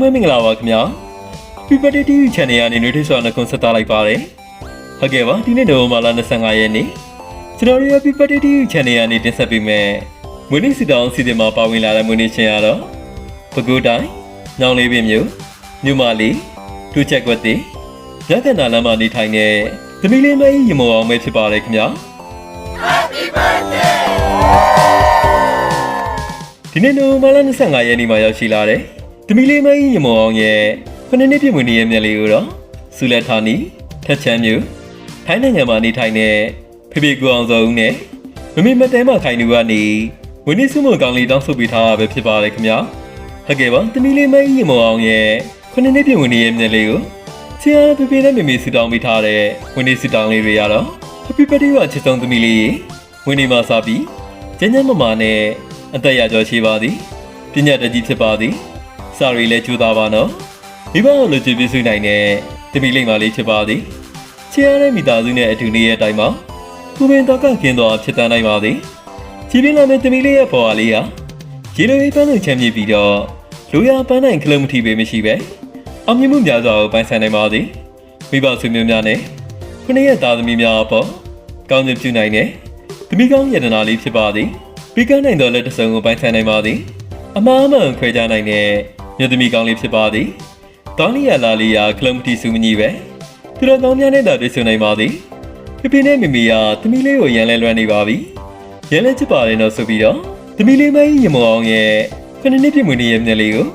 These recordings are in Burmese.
လုံးပဲမင်္ဂလာပါခင်ဗျာ Happy Birthday TV Channel ကနေနှွေးထွေးစွာနှုတ်ခွန်းဆက်သလိုက်ပါတယ်ဟုတ်ကဲ့ပါဒီနေ့နိုဝင်ဘာလ25ရက်နေ့ကျွန်တော်တို့ Happy Birthday TV Channel ကနေတင်ဆက်ပေးမယ်မွေးနေ့စီတောင်းစီစဉ်မှာပါဝင်လာတဲ့မွေးနေ့ရှင်ရတော့ပဲခူးတိုင်းညောင်လေးပင်မြို့မြို့မလေးဒူချက်ကွက်တီရတနာလမ်းမှာနေထိုင်တဲ့သမီးလေးမကြီးရမောအောင်ပဲဖြစ်ပါတယ်ခင်ဗျာဒီနေ့နိုဝင်ဘာလ25ရက်နေ့မှာရောက်ရှိလာတဲ့ တမီလေးမကြီးရမောအောင်ရဲ့ခုနှစ်နှစ်ပြည့်မွေးနေ့ရဲ့မြက်လေးကိုတော့စူလက်ထာနီထက်ချမ်းမျိုးထိုင်းနိုင်ငံမှာနေထိုင်တဲ့ဖေဖေကူအောင်စောဦးနဲ့မမေမတဲမခိုင်လူကနေဝင်းနေစုမကောင်းလေးတောင်းဆိုပေးထားတာပဲဖြစ်ပါတယ်ခင်ဗျာဟုတ်ကဲ့ပါတမီလေးမကြီးရမောအောင်ရဲ့ခုနှစ်နှစ်ပြည့်မွေးနေ့ရဲ့မြက်လေးကိုဆရာဖေဖေနဲ့မေမေဆူတောင်းပေးထားတဲ့ဝင်းနေဆူတောင်းလေးတွေရတော့ Happy Birthday ပါချစ်ဆုံးသမီးလေးရေဝင်းနေမှာစားပြီးကျန်းကျန်းမာမာနဲ့အသက်ရကျော်ရှိပါသည်ပညာတတ်ကြီးဖြစ်ပါသည် စာရီလည်းကျူသားပါနော်မိဘကိုလိုချင်ပြည့်စုံနိုင်တဲ့တမီလိမ့်ပါလေးဖြစ်ပါသည်ချစ်ရတဲ့မိသားစုနဲ့အတူနေတဲ့အတိုင်းမှာကိုပင်တော့ကခင်းတော်ဖြစ်တန်းနိုင်ပါသည်ချီးပြင်းလာတဲ့တမီလေးရဲ့ပေါ်အားလေးဟာရေလိုရေးပန်းလို့ချမ်းမြေ့ပြီးတော့လူရပန်းနိုင်ကလမထီပေမရှိပဲအောင်မြင်မှုများစွာကိုပိုင်ဆိုင်နိုင်ပါသည်မိဘဆွေမျိုးများနဲ့ခုနှစ်ရက်သားသမီးများအပေါ်ကောင်းကျိုးပြုနိုင်တဲ့သမီးကောင်းယတနာလေးဖြစ်ပါသည်ပြီးကနိုင်တော်လက်တစ်စုံကိုပိုင်ဆိုင်နိုင်ပါသည်အမားမှန်ခွဲခြားနိုင်တဲ့ မြို့သမီးကောင်းလေးဖြစ်ပါသည်တောင်းလီယာလာလီယာကလမ်တီစုမကြီးပဲသူတော်ကောင်းများနဲ့တာတွေ့ဆုံနိုင်ပါသည်ပြပြနဲ့မမီယာသမီးလေးကိုရန်လဲလွှမ်းနေပါပြီရန်လဲချစ်ပါတယ်တော့ဆိုပြီးတော့သမီးလေးမကြီးရမောအောင်ရဲ့ခဏနှစ်ပြည့်မွေးနေ့ရဲ့မျက်လေးကို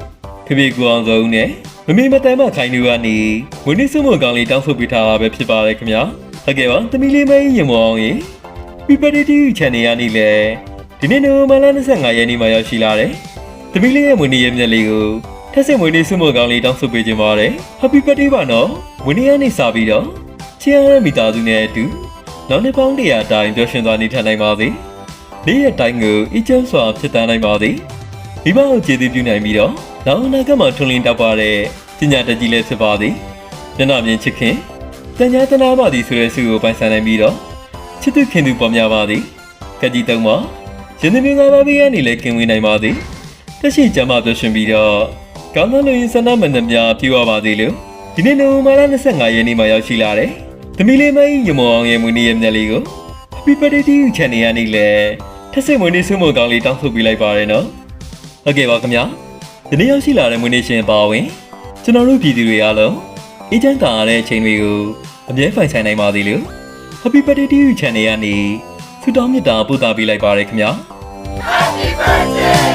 ဖေဖေကူအောင်စုံနဲ့မမေမတန်မခိုင်လူကနေဝင်းနေစုမကောင်းလေးတောင်းဆိုပေးထားတာပဲဖြစ်ပါတယ်ခင်ဗျာဟုတ်ကဲ့ပါသမီးလေးမကြီးရမောအောင်ရဲ့ PPTV Channel ရနေလေဒီနေ့နိုဝင်ဘာလ25ရက်နေ့မှာရောက်ရှိလာတယ်။တမီးလေးရဲ့မွေးနေ့ရဲ့မျက်လေးကို ထက်ဆင့်မွေးနေ့စုမကောင်းလေးတောင်းဆိုပေးခြင်းပါတယ်။ Happy Birthday ပါနော်။မွေးနေ့ကနေစပြီးတော့ချစ်ရတဲ့မိသားစုနဲ့အတူနောက်နှစ်ပေါင်းတရာတိုင်ပျော်ရွှင်သွားနေထိုင်နိုင်ပါစေ။နေ့ရက်တိုင်းကိုအကျဉ်းစွာဖြစ်တန်းနိုင်ပါစေ။မိဘကိုကျေးဇူးပြုနိုင်ပြီးတော့နောက်အနာဂတ်မှာထွန်းလင်းတောက်ပါတဲ့ပညာတတ်ကြီးလည်းဖြစ်ပါစေ။မျက်နှာမြင်ချစ်ခင်တန်ညာတနာပါသည်ဆိုတဲ့ဆုကိုပိုင်ဆိုင်နိုင်ပြီးတော့ချစ်သူခင်သူပေါ်များပါသည်။ကကြီးတုံးမှာရင်သမီးငါးပါးဘေးကနေလည်းကင်ဝေးနိုင်ပါသည်။တက်ရှိကြမှာပြောရှင်ပြီးတော့ ကောင်းသောလူရင်းဆန္ဒမန္တများပြေဝပါသေးလို့ဒီနေ့နိုဝင်ဘာလ25ရက်နေ့မှာရောက်ရှိလာတယ်။သမီးလေးမကြီးရမောအောင်ရဲ့မွေးနေ့ရဲ့မျက်လေးကို Happy Birthday to you channel ရနေလေထက်စိတ်မွေးနေ့ဆုမကောင်းလေးတောင်းဆိုပေးလိုက်ပါရနော်။ဟုတ်ကဲ့ပါခင်ဗျာ။ဒီနေ့ရောက်ရှိလာတဲ့မွေးနေ့ရှင်ပါဝင်ကျွန်တော်တို့ပြည်သူတွေအားလုံးအေးချမ်းသာရတဲ့အချိန်တွေကိုအမြဲပိုင်ဆိုင်နိုင်ပါသေးလို့ Happy Birthday to you channel ရနေဆုတောင်းမေတ္တာပို့သပေးလိုက်ပါရခင်ဗျာ Happy birthday